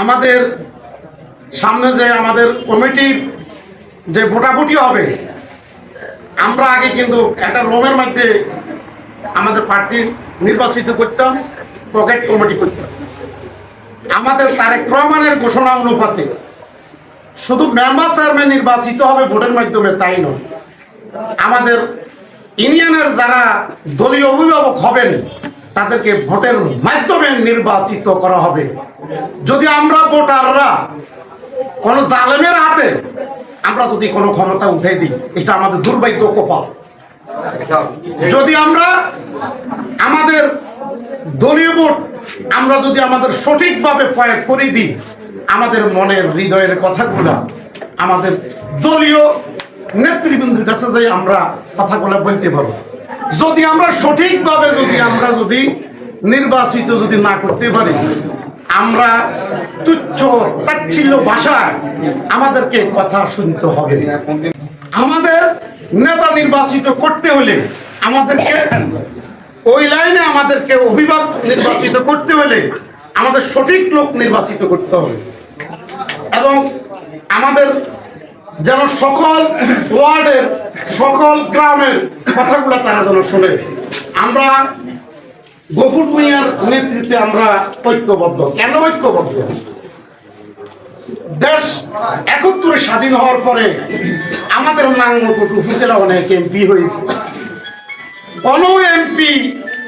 আমাদের সামনে যে আমাদের কমিটির যে ভোটাভুটি হবে, আমরা আগে কিন্তু একটা রোমের মধ্যে আমাদের প্রার্থী নির্বাচিত করতাম পকেট কমিটি করতাম আমাদের তারেক রহমানের ঘোষণা অনুপাতে শুধু মেম্বার চেয়ারম্যান নির্বাচিত হবে ভোটের মাধ্যমে তাই নয়, আমাদের ইউনিয়নের যারা দলীয় অভিভাবক হবেন তাদেরকে ভোটের মাধ্যমে নির্বাচিত করা হবে। যদি আমরা ভোটাররা কোনো জালেমের হাতে আমরা যদি কোনো ক্ষমতা উঠে দিই, এটা আমাদের দুর্ভাগ্য কপাল। যদি আমরা আমাদের দলীয় ভোট আমরা যদি আমাদের সঠিকভাবে প্রয়োগ করে দিই, আমাদের মনের হৃদয়ের কথাগুলো আমাদের দলীয় নেতৃবৃন্দের কাছে যাই আমরা কথাগুলো বলতে পারব। যদি আমরা সঠিকভাবে যদি আমরা যদি নির্বাচিত যদি না করতে পারি, আমরা তুচ্ছ, তাচ্ছিল্য ভাষায় আমাদেরকে কথা শুনতে হবে। আমাদের নেতা নির্বাচিত করতে হলে আমাদেরকে ওই লাইনে আমাদেরকে অভিভাবক নির্বাচিত করতে হলে আমাদের সঠিক লোক নির্বাচিত করতে হবে। এবং আমাদের যেন সকল ওয়ার্ডের সকল গ্রামের কথাগুলো তারা যেন শোনে। আমরা গফুর ভূঁইয়ার নেতৃত্বে আমরা ঐক্যবদ্ধ। কেন ঐক্যবদ্ধ? দেশ একত্তরে স্বাধীন হওয়ার পরে আমাদের নাঙ্গলকোট উপজেলা অনেক এমপি হয়েছে। কোন এমপি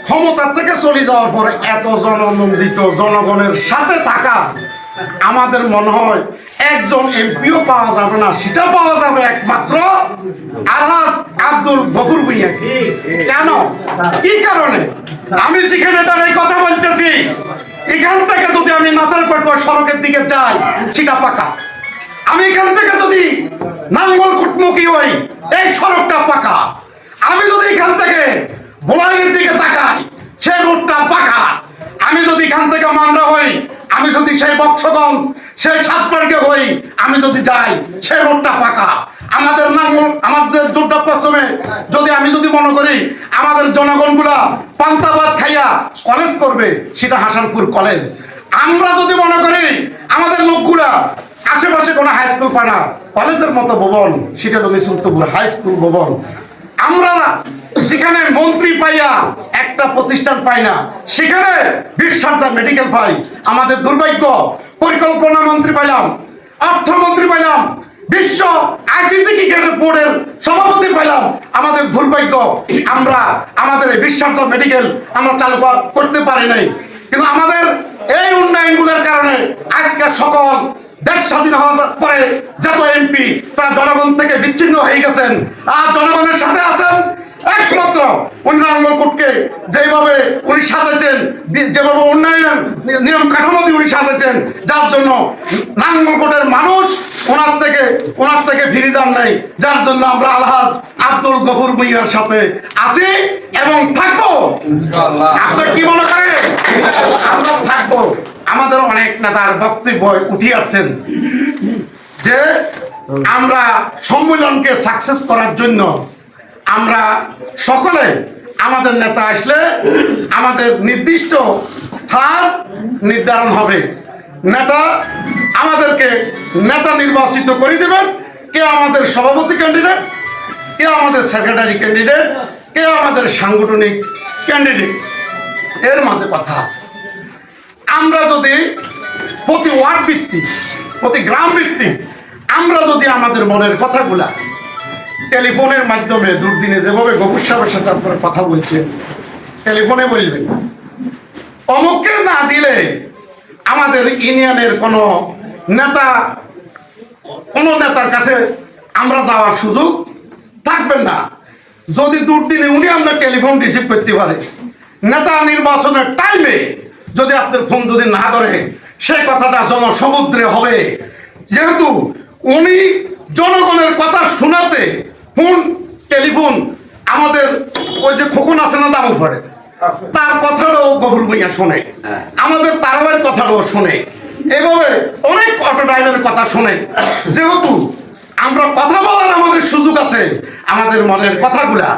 ক্ষমতা থেকে চলে যাওয়ার পরে এত জননন্দিত জনগণের সাথে থাকা আমাদের মনে হয় একজন এমপিও পাওয়া যাবে না, সেটা পাওয়া যাবে একমাত্র আলহাজ আব্দুল গফুর ভুইয়া কেন? কি কারণে? আমি যেখানে দাঁড়িয়ে কথা বলতেছি, এখান থেকে যদি আমি নাতাল পেটুয়া সড়কের দিকে যাই, সেটা পাকা। আমি এখান থেকে যদি নাঙ্গল কুটমুখী হই, এই সড়কটা পাকা। আমি যদি এখান থেকে বোলাইয়ের দিকে তাকাই, সে রোডটা পাকা। আমি যদি এখান থেকে মান্ডা হই আমি যদি সেই বক্সগঞ্জ, সেই সাতপাড়কে হই, আমি যদি যাই সেই রোডটা পাকা। আমাদের নাঙ্গল আমাদের যোদ্ধা পশ্চিমে যদি আমি যদি মনে করি, আমাদের জনগণগুলা পান্তাবাদ খাইয়া কলেজ করবে, সেটা হাসানপুর কলেজ আমরা যদি মনে করি, আমাদের লোকগুলা আশেপাশে কোনো হাই স্কুল পায় না কলেজের মতো ভবন, সেটা হলো নিসুন্তপুর হাই স্কুল ভবন। আমরা যেখানে মন্ত্রী পাইয়া একটা প্রতিষ্ঠান পাই না, সেখানে বিশ্বার্জা মেডিকেল পাই। আমাদের দুর্ভাগ্য, পরিকল্পনা মন্ত্রী পাইলাম, অর্থমন্ত্রী পাইলাম, বিশ্ব আইসিসি ক্রিকেটের বোর্ডের সভাপতি পাইলাম। আমাদের দুর্ভাগ্য, আমরা, আমাদের এই বিশ্বার্জা মেডিকেল আমরা চালু কর- করতে পারি নাই। কিন্তু আমাদের এই উন্নয়নগুলোর কারণে আজকে সকল দেশ স্বাধীন হওয়ার পরে যত এমপি তারা জনগণ থেকে বিচ্ছিন্ন হয়ে গেছেন। আর জনগণের সাথে আছেন একমাত্র উনি নাঙ্গলকোটকে যেভাবে উনি সাজেছেন যেভাবে উন্নয়নের নিয়ম কাঠামো দিয়ে উনি সাজেছেন যার জন্য নাঙ্গলকোটের মানুষ ওনার থেকে ওনার থেকে ফিরে যান নাই। যার জন্য আমরা আলহাজ আব্দুল গফুর ভুইয়ার সাথে আছি এবং থাকব। আপনার কি মনে করেন? আমরা থাকব। আমাদের অনেক নেতার বক্তব্য উঠে আসছেন যে আমরা সম্মেলনকে সাকসেস করার জন্য আমরা সকলে আমাদের নেতা আসলে আমাদের নির্দিষ্ট স্থান নির্ধারণ হবে। নেতা আমাদেরকে নেতা নির্বাচিত করে দেবেন। কে আমাদের সভাপতি ক্যান্ডিডেট কে আমাদের সেক্রেটারি ক্যান্ডিডেট কে আমাদের সাংগঠনিক ক্যান্ডিডেট এর মাঝে কথা আছে। আমরা যদি প্রতি ওয়ার্ড ভিত্তিক, প্রতি গ্রাম ভিত্তিক, আমরা যদি আমাদের মনের কথাগুলা টেলিফোনের মাধ্যমে দুর্দিনে যেভাবে গবুর সাহেবের সাথে আপনারা কথা বলছেন, টেলিফোনে বলবেন। অমুককে না দিলে আমাদের ইউনিয়নের কোনো নেতা, কোনো নেতার কাছে আমরা যাওয়ার সুযোগ থাকবেন না। যদি দুর্দিনে উনি আমরা টেলিফোন রিসিভ করতে পারে, নেতা নির্বাচনের টাইমে যদি আপনার ফোন যদি না ধরে সে কথাটা জনসমুদ্রে হবে। যেহেতু উনি জনগণের কথা শোনাতে ফোন টেলিফোন আমাদের ওই যে খোকন আছে না দামুর পড়ে তার কথাটাও গভুর বইয়া শোনে। আমাদের তারাবাইয়ের কথাটাও শোনে। এভাবে অনেক অটো ড্রাইভারের কথা শোনে। যেহেতু আমরা কথা বলার আমাদের সুযোগ আছে আমাদের মনের কথাগুলা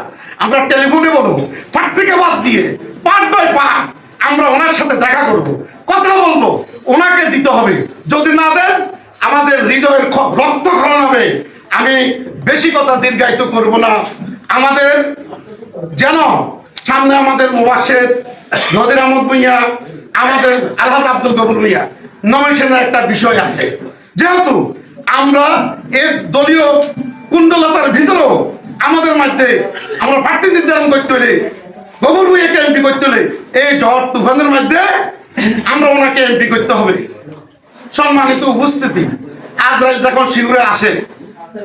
আমরা টেলিফোনে বলব। পাট থেকে বাদ দিয়ে পার্ট বাই পার্ট আমরা ওনার সাথে দেখা করব। কথা বলব। ওনাকে দিতে হবে। যদি না দেন, আমাদের হৃদয়ের খ- রক্ত খরণ হবে। আমি বেশি কথা দীর্ঘায়িত করব না। আমাদের যেন সামনে আমাদের মোবাসের নজির আহমদ ভুইয়া, আমাদের আলহাজ আব্দুল গবুর ভুইয়া নমিনেশনের একটা বিষয় আছে। যেহেতু আমরা এই দলীয় কুণ্ডলতার ভিতরেও আমাদের মধ্যে আমরা প্রার্থী নির্ধারণ করতে হলে গবুর ভুইয়াকে এমপি করতে হলে এই ঝড় তুফানের মধ্যে আমরা ওনাকে এমপি করতে হবে। সম্মানিত উপস্থিতি, আজরাইল যখন শিবিরে আসে,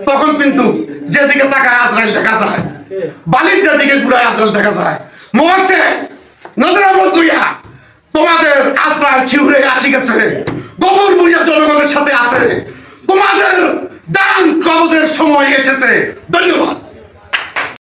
তখন কিন্তু যেদিকে তাকায় আজরাইল দেখা যায়, বালির যেদিকে ঘুরায় আজরাইল দেখা যায়। মহাসে নজরা তোমাদের আজরাইল শিবিরে আসি গেছে, গোবর বুঝা জনগণের সাথে আছে। তোমাদের দান কবজের সময় এসেছে। ধন্যবাদ।